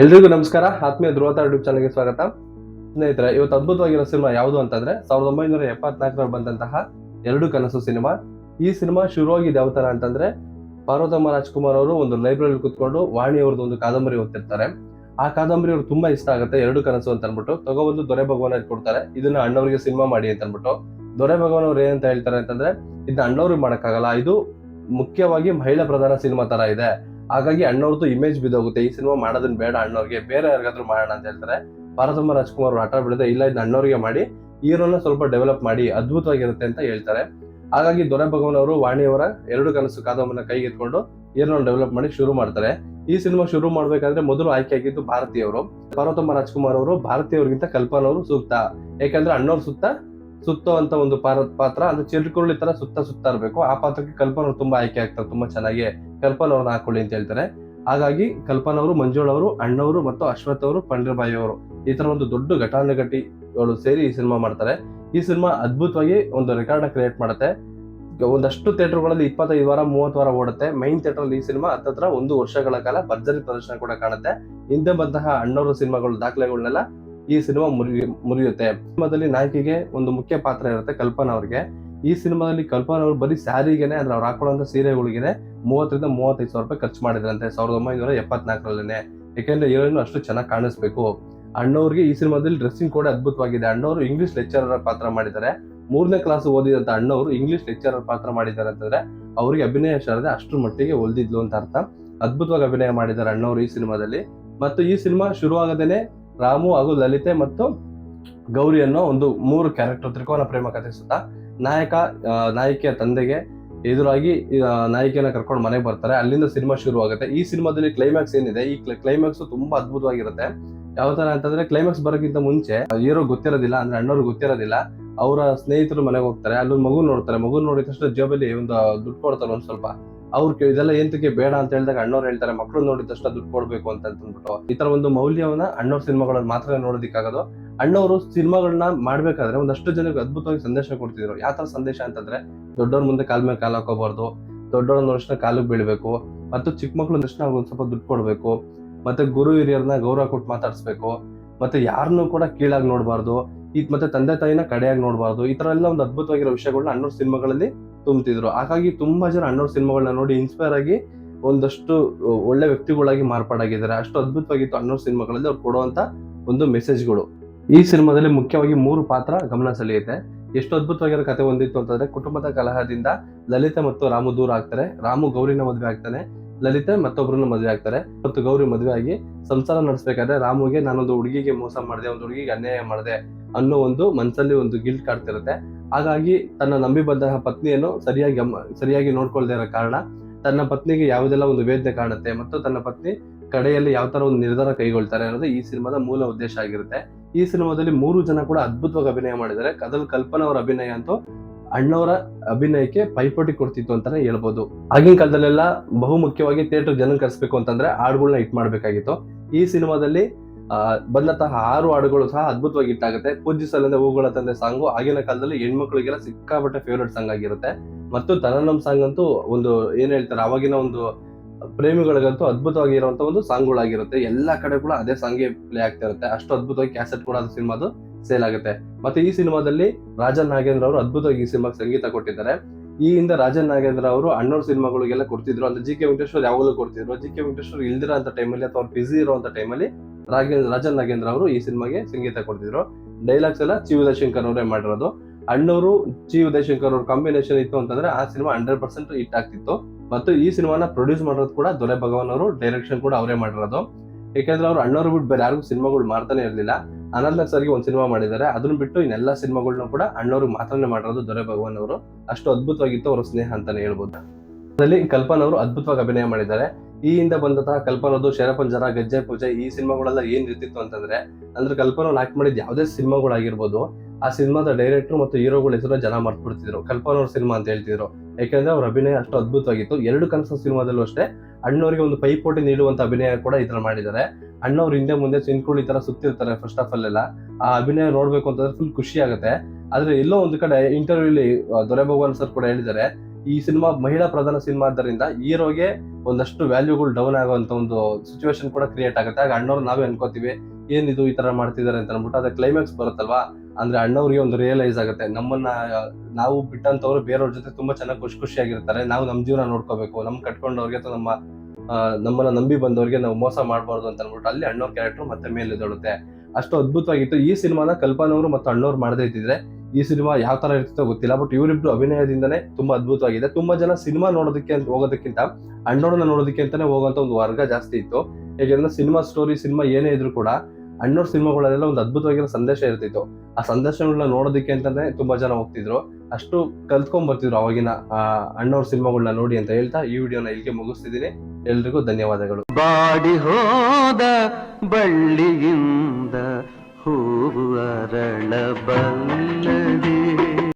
ಎಲ್ರಿಗೂ ನಮಸ್ಕಾರ. ಆತ್ಮೀಯ ಧ್ರುವತ ಯೂಟ್ಯೂಬ್ ಚಾನಲ್ಗೆ ಸ್ವಾಗತ. ಸ್ನೇಹಿತರೆ, ಇವತ್ತು ಅದ್ಭುತವಾಗಿರೋ ಸಿನಿಮಾ ಯಾವುದು ಅಂತಂದ್ರೆ ಸಾವಿರದ ಒಂಬೈನೂರ ಎಪ್ಪತ್ನಾಲ್ಕರಲ್ಲಿ ಬಂದಂತಹ ಎರಡು ಕನಸು ಸಿನಿಮಾ. ಈ ಸಿನಿಮಾ ಶುರುವಾಗಿದ್ದು ಯಾವ ತರ ಅಂತಂದ್ರೆ ಪಾರ್ವತಮ್ಮ ರಾಜ್ಕುಮಾರ್ ಅವರು ಒಂದು ಲೈಬ್ರರಿ ಕುತ್ಕೊಂಡು ವಾಣಿ ಅವ್ರದ್ದು ಒಂದು ಕಾದಂಬರಿ ಓದ್ತಿರ್ತಾರೆ. ಆ ಕಾದಂಬರಿ ಅವ್ರು ತುಂಬಾ ಇಷ್ಟ ಆಗುತ್ತೆ, ಎರಡು ಕನಸು ಅಂತ ಅನ್ಬಿಟ್ಟು ತಗೊಬಂದು ದೊರೆ ಭಗವಾನ್ ಕೊಡ್ತಾರೆ. ಇದನ್ನ ಅಣ್ಣವರಿಗೆ ಸಿನಿಮಾ ಮಾಡಿ ಅಂತ ಅನ್ಬಿಟ್ಟು ದೊರೆ ಭಗವಾನ್ ಅವ್ರು ಏನಂತ ಹೇಳ್ತಾರೆ ಅಂತಂದ್ರೆ, ಇದನ್ನ ಅಣ್ಣವ್ರಿಗೆ ಮಾಡೋಕ್ಕಾಗಲ್ಲ. ಇದು ಮುಖ್ಯವಾಗಿ ಮಹಿಳಾ ಪ್ರಧಾನ ಸಿನಿಮಾ ತರ ಇದೆ. ಹಾಗಾಗಿ ಅಣ್ಣವ್ರದ್ದು ಇಮೇಜ್ ಬಿದ್ದೋಗುತ್ತೆ. ಈ ಸಿನಿಮಾ ಮಾಡೋದನ್ನ ಬೇಡ, ಅಣ್ಣವ್ರಿಗೆ ಬೇರೆ ಯಾರಿಗಾದ್ರೂ ಮಾಡೋಣ ಅಂತ ಹೇಳ್ತಾರೆ. ಪಾರ್ವತಮ್ಮ ರಾಜ್ಕುಮಾರ್ ಹಠ ಬಿಡದೆ ಇಲ್ಲ ಇದು ಅಣ್ಣವ್ರಿಗೆ ಮಾಡಿ, ಹೀರೋನ ಸ್ವಲ್ಪ ಡೆವಲಪ್ ಮಾಡಿ, ಅದ್ಭುತವಾಗಿರುತ್ತೆ ಅಂತ ಹೇಳ್ತಾರೆ. ಹಾಗಾಗಿ ದೊರೆ ಭಗವಾನ್ ಅವರು ವಾಣಿಯವರ ಎರಡು ಕನಸು ಕಾದಂಬನ ಕೈಗೆತ್ಕೊಂಡು ಹೀರೋನ ಡೆವಲಪ್ ಮಾಡಿ ಶುರು ಮಾಡ್ತಾರೆ. ಈ ಸಿನಿಮಾ ಶುರು ಮಾಡ್ಬೇಕಾದ್ರೆ ಮೊದಲು ಆಯ್ಕೆ ಆಗಿದ್ದು ಭಾರತೀಯವರು. ಪಾರ್ವತಮ್ಮ ರಾಜ್ಕುಮಾರ್ ಅವರು ಭಾರತೀಯವ್ರಿಗಿಂತ ಕಲ್ಪನವರು ಸೂಕ್ತ ಯಾಕಂದ್ರೆ ಅಣ್ಣವ್ರ ಸುತ್ತ ಸುತ್ತೋ ಅಂತ ಒಂದು ಪಾತ್ರ ಪಾತ್ರ ಅಂದ್ರೆ ಚಿರುಕುರುಳಿ ತರ ಸುತ್ತ ಸುತ್ತ ಇರಬೇಕು. ಆ ಪಾತ್ರಕ್ಕೆ ಕಲ್ಪನ ಅವ್ರು ತುಂಬಾ ಆಯ್ಕೆ ಆಗ್ತಾರೆ, ತುಂಬಾ ಚೆನ್ನಾಗಿ ಕಲ್ಪನ ಅವ್ರನ್ನ ಹಾಕೊಳ್ಳಿ ಅಂತ ಹೇಳ್ತಾರೆ. ಹಾಗಾಗಿ ಕಲ್ಪನಾ ಅವರು ಮಂಜುಳ್ ಅವರು ಅಣ್ಣವರು ಮತ್ತು ಅಶ್ವಥ್ ಅವರು ಪಂಡ್ರಬಾಯಿ ಅವರು ಈ ತರ ಒಂದು ದೊಡ್ಡ ಘಟಾನುಘಟಿಗಳು ಸೇರಿ ಈ ಸಿನಿಮಾ ಮಾಡ್ತಾರೆ. ಈ ಸಿನಿಮಾ ಅದ್ಭುತವಾಗಿ ಒಂದು ರೆಕಾರ್ಡ್ ಕ್ರಿಯೇಟ್ ಮಾಡುತ್ತೆ. ಒಂದಷ್ಟು ಥಿಯೇಟರ್ಗಳಲ್ಲಿ ಇಪ್ಪತ್ತೈದು ವಾರ, ಮೂವತ್ತು ವಾರ ಓಡುತ್ತೆ. ಮೈನ್ ಥಿಯೇಟರ್ ಈ ಸಿನಿಮಾ ಹತ್ತತ್ರ ಒಂದು ವರ್ಷಗಳ ಕಾಲ ಭರ್ಜರಿ ಪ್ರದರ್ಶನ ಕೂಡ ಕಾಣುತ್ತೆ. ಹಿಂದೆ ಬಂತಹ ಅಣ್ಣವರ ಸಿನಿಮಾಗಳು ದಾಖಲೆಗಳನ್ನೆಲ್ಲ ಈ ಸಿನಿಮಾ ಮುರಿ ಮುರಿಯುತ್ತೆ. ಸಿನಿಮಾದಲ್ಲಿ ನಾಯಕಿಗೆ ಒಂದು ಮುಖ್ಯ ಪಾತ್ರ ಇರುತ್ತೆ ಕಲ್ಪನಾ ಅವ್ರಿಗೆ. ಈ ಸಿನಿಮಾದಲ್ಲಿ ಕಲ್ಪನಾ ಅವರು ಬರೀ ಸ್ಯಾರಿಗೆನೆ ಅಂದ್ರೆ ಅವ್ರು ಹಾಕೊಳ್ಳುವಂತ ಸೀರೆಗಳಿಗೆ ಮೂವತ್ತರಿಂದ ಮೂವತ್ತೈದು ಸಾವಿರ ರೂಪಾಯಿ ಖರ್ಚು ಮಾಡಿದ್ರಂತೆ, ಸಾವಿರದ ಒಂಬೈನೂರ ಎಪ್ಪತ್ನಾಲ್ಕರಲ್ಲೇ ಯಾಕೆಂದ್ರೆ ಹೀರೋಯಿನ್ ಅಷ್ಟು ಚೆನ್ನಾಗಿ ಕಾಣಿಸ್ಬೇಕು. ಅಣ್ಣವ್ರಿಗೆ ಈ ಸಿನಿಮಾದಲ್ಲಿ ಡ್ರೆಸ್ಸಿಂಗ್ ಕೂಡ ಅದ್ಭುತವಾಗಿದೆ. ಅಣ್ಣವರು ಇಂಗ್ಲಿಷ್ ಲೆಕ್ಚರರ್ ಪಾತ್ರ ಮಾಡಿದ್ದಾರೆ. ಮೂರನೇ ಕ್ಲಾಸ್ ಓದಿದಂತ ಅಣ್ಣವರು ಇಂಗ್ಲಿಷ್ ಲೆಕ್ಚರರ್ ಪಾತ್ರ ಮಾಡಿದ್ದಾರೆ ಅಂತಂದ್ರೆ ಅವರಿಗೆ ಅಭಿನಯ ಶಾರದೆ ಅಷ್ಟರ ಮಟ್ಟಿಗೆ ಒಲ್ದಿದ್ಲು ಅಂತ ಅರ್ಥ. ಅದ್ಭುತವಾಗಿ ಅಭಿನಯ ಮಾಡಿದ್ದಾರೆ ಅಣ್ಣವರು ಈ ಸಿನಿಮಾದಲ್ಲಿ. ಮತ್ತು ಈ ಸಿನಿಮಾ ಶುರುವಾಗದೇನೆ ರಾಮು ಹಾಗೂ ಲಲಿತೆ ಮತ್ತು ಗೌರಿ ಅನ್ನೋ ಒಂದು ಮೂರು ಕ್ಯಾರೆಕ್ಟರ್ ತ್ರಿಕೋನ ಪ್ರೇಮ ಕಥೆ ಸುತ್ತ ನಾಯಕ ನಾಯಕಿಯ ತಂದೆಗೆ ಎದುರಾಗಿ ನಾಯಕಿಯನ್ನ ಕರ್ಕೊಂಡು ಮನೆಗೆ ಬರ್ತಾರೆ. ಅಲ್ಲಿಂದ ಸಿನಿಮಾ ಶುರು ಆಗುತ್ತೆ ಈ ಸಿನಿಮಾದಲ್ಲಿ ಕ್ಲೈಮ್ಯಾಕ್ಸ್ ಏನಿದೆ? ಈ ಕ್ಲೈಮ್ಯಾಕ್ಸ್ ತುಂಬಾ ಅದ್ಭುತವಾಗಿರುತ್ತೆ. ಯಾವ ತರ ಅಂತಂದ್ರೆ ಕ್ಲೈಮ್ಯಾಕ್ಸ್ ಬರೋಕ್ಕಿಂತ ಮುಂಚೆ ಹೀರೋ ಗೊತ್ತಿರೋದಿಲ್ಲ, ಅಂದ್ರೆ ಅಣ್ಣವ್ರು ಗೊತ್ತಿರೋದಿಲ್ಲ. ಅವರ ಸ್ನೇಹಿತರು ಮನೆಗೆ ಹೋಗ್ತಾರೆ. ಅಲ್ಲೊಂದು ಮಗು ನೋಡ್ತಾರೆ. ಮಗು ನೋಡಿದ ತಕ್ಷಣ ಜೇಬಲ್ಲಿ ಒಂದು ದುಡ್ಡು ಕೊಡ್ತಾರೆ ಒಂದ್ ಸ್ವಲ್ಪ. ಅವ್ರು ಇದೆಲ್ಲ ಏಂತಕ್ಕೆ ಬೇಡ ಅಂತ ಹೇಳಿದಾಗ ಅಣ್ಣವ್ರು ಹೇಳ್ತಾರೆ ಮಕ್ಕಳು ನೋಡಿದ ತಕ್ಷಣ ದುಡ್ಡು ಕೊಡ್ಬೇಕು ಅಂತ ಅಂದ್ಬಿಟ್ಟು ಈ ತರ ಒಂದು ಮೌಲ್ಯವನ್ನ ಅಣ್ಣವ್ರ ಸಿನಿಮಾಗಳಲ್ಲಿ ಮಾತ್ರ ನೋಡೋದಿಕ್ಕಾಗೋದು. ಅಣ್ಣವರು ಸಿನಿಮಾಗಳನ್ನ ಮಾಡ್ಬೇಕಾದ್ರೆ ಒಂದಷ್ಟು ಜನಕ್ಕೆ ಅದ್ಭುತವಾಗಿ ಸಂದೇಶ ಕೊಡ್ತಿದ್ರು. ಯಾವ ತರ ಸಂದೇಶ ಅಂತಂದ್ರೆ, ದೊಡ್ಡವ್ರ ಮುಂದೆ ಕಾಲ್ ಮೇಲೆ ಕಾಲ್ ಹಾಕೋಬಾರ್ದು, ದೊಡ್ಡವ್ರ ತಕ್ಷಣ ಕಾಲಿಗೆ ಬೀಳ್ಬೇಕು, ಮತ್ತು ಚಿಕ್ಕ ಮಕ್ಳು ತಕ್ಷಣ ಅವ್ರಿಗೆ ಸ್ವಲ್ಪ ದುಡ್ಡು ಕೊಡ್ಬೇಕು, ಮತ್ತೆ ಗುರು ಹಿರಿಯರನ್ನ ಗೌರವ ಕೊಟ್ಟು ಮಾತಾಡಿಸ್ಬೇಕು, ಮತ್ತೆ ಯಾರನ್ನು ಕೂಡ ಕೀಳಾಗಿ ನೋಡಬಾರ್ದು ಈ ಮತ್ತೆ ತಂದೆ ತಾಯಿನ ಕಡೆಯಾಗಿ ನೋಡಬಾರ್ದು, ಈ ತರ ಎಲ್ಲ ಒಂದು ಅದ್ಭುತವಾಗಿರೋ ವಿಷಯಗಳನ್ನ ಅಣ್ಣವ್ರ ಸಿನಿಮಾಗಳಲ್ಲಿ ತುಂಬ್ತಿದ್ರು. ಹಾಗಾಗಿ ತುಂಬಾ ಜನ ಅಣ್ಣವ್ರ ಸಿನಿಮಾಗಳನ್ನ ನೋಡಿ ಇನ್ಸ್ಪೈರ್ ಆಗಿ ಒಂದಷ್ಟು ಒಳ್ಳೆ ವ್ಯಕ್ತಿಗಳಾಗಿ ಮಾರ್ಪಾಡಾಗಿದ್ದಾರೆ. ಅಷ್ಟು ಅದ್ಭುತವಾಗಿತ್ತು ಅಣ್ಣವ್ರ ಸಿನಿಮಾಗಳಲ್ಲಿ ಅವ್ರು ಕೊಡುವಂತ ಒಂದು ಮೆಸೇಜ್ಗಳು ಈ ಸಿನಿಮಾದಲ್ಲಿ ಮುಖ್ಯವಾಗಿ ಮೂರು ಪಾತ್ರ ಗಮನ ಸೆಳೆಯುತ್ತೆ. ಎಷ್ಟು ಅದ್ಭುತವಾಗಿರೋ ಕಥೆ ಹೊಂದಿತ್ತು ಅಂತಂದ್ರೆ ಕುಟುಂಬದ ಕಲಹದಿಂದ ಲಲಿತ ಮತ್ತು ರಾಮು ದೂರ ಆಗ್ತಾರೆ. ರಾಮು ಗೌರಿನ ಮದುವೆ ಆಗ್ತಾನೆ. ಲಲಿತೆ ಮತ್ತೊಬ್ಬರನ್ನ ಮದುವೆ ಆಗ್ತಾರೆ. ಮತ್ತು ಗೌರಿ ಮದುವೆ ಆಗಿ ಸಂಸಾರ ನಡೆಸಬೇಕಾದ್ರೆ ರಾಮುಗೆ ನಾನೊಂದು ಹುಡುಗಿಗೆ ಮೋಸ ಮಾಡಿದೆ, ಒಂದು ಹುಡುಗಿಗೆ ಅನ್ಯಾಯ ಮಾಡಿದೆ ಅನ್ನೋ ಒಂದು ಮನಸ್ಸಲ್ಲಿ ಒಂದು ಗಿಲ್ಟ್ ಕಾಡ್ತಿರುತ್ತೆ. ಹಾಗಾಗಿ ತನ್ನ ನಂಬಿ ಬಂದಂತಹ ಪತ್ನಿಯನ್ನು ಸರಿಯಾಗಿ ಸರಿಯಾಗಿ ನೋಡ್ಕೊಳ್ದೇ ಇರೋ ಕಾರಣ ತನ್ನ ಪತ್ನಿಗೆ ಯಾವುದೆಲ್ಲ ಒಂದು ವೇದನೆ ಕಾಣುತ್ತೆ ಮತ್ತು ತನ್ನ ಪತ್ನಿ ಕಡೆಯಲ್ಲಿ ಯಾವ ತರ ಒಂದು ನಿರ್ಧಾರ ಕೈಗೊಳ್ತಾರೆ ಅನ್ನೋದು ಈ ಸಿನಿಮಾದ ಮೂಲ ಉದ್ದೇಶ ಆಗಿರುತ್ತೆ. ಈ ಸಿನಿಮಾದಲ್ಲಿ ಮೂರು ಜನ ಕೂಡ ಅದ್ಭುತವಾಗಿ ಅಭಿನಯ ಮಾಡಿದ್ದಾರೆ. ಕದಲ್ ಕಲ್ಪನಾ ಅವರ ಅಭಿನಯ ಅಂತೂ ಅಣ್ಣವರ ಅಭಿನಯಕ್ಕೆ ಪೈಪೋಟಿ ಕೊಡ್ತಿತ್ತು ಅಂತಾನೆ ಹೇಳ್ಬೋದು. ಆಗಿನ ಕಾಲದಲ್ಲೆಲ್ಲ ಬಹುಮುಖ್ಯವಾಗಿ ಥಿಯೇಟರ್ ಜನ ಕರೆಸ್ಬೇಕು ಅಂತಂದ್ರೆ ಹಾಡುಗಳನ್ನ ಹಿಟ್ ಮಾಡ್ಬೇಕಾಗಿತ್ತು. ಈ ಸಿನಿಮಾದಲ್ಲಿ ಬಂದಂತಹ ಆರು ಹಾಡುಗಳು ಸಹ ಅದ್ಭುತವಾಗಿ ಹಿಟ್ ಆಗುತ್ತೆ. ಪೂಜಿಸಲಿಂದ ಹೂಗಳ ತಂದೆ ಸಾಂಗು, ಆಗಿನ ಕಾಲದಲ್ಲಿ ಹೆಣ್ಮಕ್ಳಿಗೆಲ್ಲ ಸಿಕ್ಕಾಪಟ್ಟೆ ಫೇವ್ರೆಟ್ ಸಾಂಗ್ ಆಗಿರುತ್ತೆ. ಮತ್ತು ತನನಂ ಸಾಂಗ್ ಅಂತೂ ಒಂದು ಏನ್ ಹೇಳ್ತಾರೆ, ಅವಾಗಿನ ಒಂದು ಪ್ರೇಮಿಗಳಿಗಂತೂ ಅದ್ಭುತವಾಗಿರುವಂತ ಒಂದು ಸಾಂಗ್ಗಳಾಗಿರುತ್ತೆ. ಎಲ್ಲಾ ಕಡೆ ಕೂಡ ಅದೇ ಸಾಂಗ್ ಪ್ಲೇ ಆಗ್ತಾ ಇರುತ್ತೆ. ಅಷ್ಟು ಅದ್ಭುತವಾಗಿ ಕ್ಯಾಸೆಟ್ ಕೂಡ ಅದು ಸಿನಿಮಾದು ಸೇಲ್ ಆಗುತ್ತೆ. ಮತ್ತೆ ಈ ಸಿನಿಮಾದಲ್ಲಿ ರಾಜನ್ ನಾಗೇಂದ್ರ ಅವರು ಅದ್ಭುತವಾಗಿ ಈ ಸಿನಿಮಾಗೆ ಸಂಗೀತ ಕೊಟ್ಟಿದ್ದಾರೆ. ಈ ಹಿಂದೆ ರಾಜನ್ ನಾಗೇಂದ್ರ ಅವರು ಅಣ್ಣವ್ರ ಸಿನಿಮಾಗಳಿಗೆಲ್ಲ ಕೊಡ್ತಿದ್ರು. ಅಂದ್ರೆ ಜಿ ಕೆ ವೆಂಕಟೇಶ್ವರ್ ಯಾವಾಗಲೂ ಕೊಡ್ತಿದ್ರು. ಜಿ ಕೆ ವೆಂಕಟೇಶ್ವರ್ ಇಲ್ದಿರೋ ಅಂತ ಟೈಮಲ್ಲಿ ಅಥವಾ ಬಿಸಿ ಇರುವಂತ ಟೈಮಲ್ಲಿ ರಾಜನ್ ನಾಗೇಂದ್ರ ಅವರು ಈ ಸಿನಿಮಾಗೆ ಸಂಗೀತ ಕೊಡ್ತಿದ್ರು. ಡೈಲಾಗ್ಸ್ ಎಲ್ಲ ಚಿ ಉದಯಶಂಕರ್ ಅವರೇ ಮಾಡಿರೋದು. ಅಣ್ಣವರು ಚಿ ಉದಯಶಂಕರ್ ಅವ್ರ ಕಾಂಬಿನೇಷನ್ ಇತ್ತು ಅಂತಂದ್ರೆ ಆ ಸಿನಿಮಾ ಹಂಡ್ರೆಡ್ ಪರ್ಸೆಂಟ್ ಹಿಟ್ ಆಗ್ತಿತ್ತು. ಮತ್ತು ಈ ಸಿನಿಮಾನ ಪ್ರೊಡ್ಯೂಸ್ ಮಾಡೋದು ಕೂಡ ದೊರೆ ಭಗವಾನ್ ಅವರು ಡೈರೆಕ್ಷನ್ ಕೂಡ ಅವರೇ ಮಾಡಿರೋದು. ಏಕೆಂದ್ರೆ ಅವ್ರು ಅಣ್ಣವ್ರು ಬಿಟ್ಟು ಬೇರೆ ಯಾರಿಗೂ ಸಿನಿಮಾಗಳು ಮಾಡ್ತಾನೆ ಇರಲಿಲ್ಲ. ಅನಂತ ಸರ್ಗೆ ಒಂದು ಸಿನಿಮಾ ಮಾಡಿದ್ದಾರೆ. ಅದನ್ನ ಬಿಟ್ಟು ಇನ್ನೆಲ್ಲ ಸಿನಿಮಾಗಳನ್ನ ಕೂಡ ಅಣ್ಣವ್ರಿಗೆ ಮಾತ್ರನೇ ಮಾಡಿರೋದು ದೊರೆ ಭಗವಾನ್ ಅವರು. ಅಷ್ಟು ಅದ್ಭುತವಾಗಿತ್ತು ಅವರ ಸ್ನೇಹ ಅಂತಾನೆ ಹೇಳ್ಬೋದು. ಅದರಲ್ಲಿ ಕಲ್ಪನಾ ಅವರು ಅದ್ಭುತವಾಗಿ ಅಭಿನಯ ಮಾಡಿದ್ದಾರೆ. ಈ ಹಿಂದೆ ಬಂದಂತಹ ಕಲ್ಪನದು ಶರಪಂಜರ ಗಜ್ಜೆ ಪೂಜೆ ಈ ಸಿನಿಮಾಗಳೆಲ್ಲ ಏನ್ ಇರ್ತಿತ್ತು ಅಂತಂದ್ರೆ, ಅಂದ್ರೆ ಕಲ್ಪನ ಆಕ್ಟ್ ಮಾಡಿದ ಯಾವುದೇ ಸಿನಿಮಾಗಳಾಗಿರ್ಬೋದು ಆ ಸಿನಿಮಾದ ಡೈರೆಕ್ಟರ್ ಮತ್ತು ಹೀರೋಗಳ ಹೆಸರು ಜನ ಮರ್ತ್ಬಿಡ್ತಿದ್ರು. ಕಲ್ಪನ ಅವ್ರ ಸಿನಿಮಾ ಅಂತ ಹೇಳ್ತಿದ್ರು. ಯಾಕಂದ್ರೆ ಅವ್ರ ಅಭಿನಯ ಅಷ್ಟು ಅದ್ಭುತವಾಗಿತ್ತು. ಎರಡು ಕನಸು ಸಿನಿಮಾದಲ್ಲೂ ಅಷ್ಟೇ, ಅಣ್ಣವರಿಗೆ ಒಂದು ಪೈಪೋಟಿ ನೀಡುವಂತ ಅಭಿನಯ ಕೂಡ ಈ ತರ ಮಾಡಿದ್ದಾರೆ. ಅಣ್ಣವ್ರು ಹಿಂದೆ ಮುಂದೆ ಚಿನ್ಕುಳಿ ತರ ಸುತ್ತಿರ್ತಾರೆ ಫಸ್ಟ್ ಆಫ್ ಆಲ್ ಎಲ್ಲ ಆ ಅಭಿನಯ ನೋಡ್ಬೇಕು ಅಂತಂದ್ರೆ ಫುಲ್ ಖುಷಿ ಆಗುತ್ತೆ. ಆದ್ರೆ ಎಲ್ಲೋ ಒಂದು ಕಡೆ ಇಂಟರ್ವ್ಯೂಲಿ ದೊರೆ ಭಗವಾನ್ ಸರ್ ಕೂಡ ಹೇಳಿದ್ದಾರೆ, ಈ ಸಿನಿಮಾ ಮಹಿಳಾ ಪ್ರಧಾನ ಸಿನಿಮಾ ಆದ್ದರಿಂದ ಹೀರೋಗೆ ಒಂದಷ್ಟು ವ್ಯಾಲ್ಯೂಗಳು ಡೌನ್ ಆಗುವಂತ ಒಂದು ಸಿಚುವೇಶನ್ ಕೂಡ ಕ್ರಿಯೇಟ್ ಆಗುತ್ತೆ. ಆಗ ಅಣ್ಣವ್ರು ನಾವೇ ಅನ್ಕೋತೀವಿ ಏನಿದು ಈ ತರ ಮಾಡ್ತಿದ್ದಾರೆ ಅಂತ ಅನ್ಬಿಟ್ಟು ಅದ ಕ್ಲೈಮ್ಯಾಕ್ಸ್ ಬರುತ್ತಲ್ವಾ? ಅಂದ್ರೆ ಅಣ್ಣವ್ರಿಗೆ ಒಂದು ರಿಯಲೈಸ್ ಆಗುತ್ತೆ. ನಮ್ಮನ್ನ, ನಾವು ಬಿಟ್ಟಂತವ್ರು ಬೇರೆಯವ್ರ ಜೊತೆ ತುಂಬಾ ಚೆನ್ನಾಗಿ ಖುಷಿ ಖುಷಿಯಾಗಿರ್ತಾರೆ. ನಾವು ನಮ್ಮ ಜೀವನ ನೋಡ್ಕೋಬೇಕು. ನಮ್ ಕಟ್ಕೊಂಡವ್ರಿಗೆ ಅಥವಾ ನಮ್ಮ ನಮ್ಮನ್ನ ನಂಬಿ ಬಂದವ್ರಿಗೆ ನಾವು ಮೋಸ ಮಾಡಬಾರ್ದು ಅಂತ ಅನ್ಬಿಟ್ಟು ಅಲ್ಲಿ ಅಣ್ಣವ್ರ ಕ್ಯಾರೆಕ್ಟರ್ ಮತ್ತೆ ಮೇಲೆದೊಳುತ್ತೆ ಅಷ್ಟು ಅದ್ಭುತವಾಗಿತ್ತು. ಈ ಸಿನಿಮಾನ ಕಲ್ಪನವರು ಮತ್ತು ಅಣ್ಣವ್ರು ಮಾಡದೇ ಇದ್ದಿದ್ರೆ ಈ ಸಿನಿಮಾ ಯಾವ ತರ ಇರ್ತಿತ್ತೋ ಗೊತ್ತಿಲ್ಲ. ಬಟ್ ಇವರಿಬ್ರು ಅಭಿನಯದಿಂದನೇ ತುಂಬಾ ಅದ್ಭುತವಾಗಿದೆ. ತುಂಬಾ ಜನ ಸಿನಿಮಾ ನೋಡೋದಕ್ಕೆ ಹೋಗೋದಕ್ಕಿಂತ ಅಣ್ಣವ್ರನ್ನ ನೋಡೋದಕ್ಕೆ ಅಂತಾನೆ ಹೋಗುವಂತ ಒಂದು ವರ್ಗ ಜಾಸ್ತಿ ಇತ್ತು. ಯಾಕೆಂದ್ರೆ ಸಿನಿಮಾ ಸ್ಟೋರಿ ಸಿನಿಮಾ ಏನೇ ಇದ್ರು ಕೂಡ ಅಣ್ಣವ್ರ ಸಿನಿಮಾಗಳಲ್ಲೆಲ್ಲ ಒಂದು ಅದ್ಭುತವಾಗಿರೋ ಸಂದೇಶ ಇರ್ತಿತ್ತು. ಆ ಸಂದೇಶಗಳನ್ನ ನೋಡೋದಕ್ಕೆ ಅಂತಂದ್ರೆ ತುಂಬಾ ಜನ ಹೋಗ್ತಿದ್ರು. ಅಷ್ಟು ಕಲ್ತ್ಕೊಂಡ್ ಬರ್ತಿದ್ರು ಅವಾಗಿನ ಅಣ್ಣವ್ರ ಸಿನಿಮಾಗಳನ್ನ ನೋಡಿ ಅಂತ ಹೇಳ್ತಾ ಈ ವಿಡಿಯೋನ ಇಲ್ಲಿಗೆ ಮುಗಿಸ್ತಿದ್ದೀನಿ. ಎಲ್ರಿಗೂ ಧನ್ಯವಾದಗಳು. ಬಾಡಿ ಹೋದ ಬಳ್ಳಿಯಿಂದ ಹೂವು ಅರಳಬಲ್ಲದೆ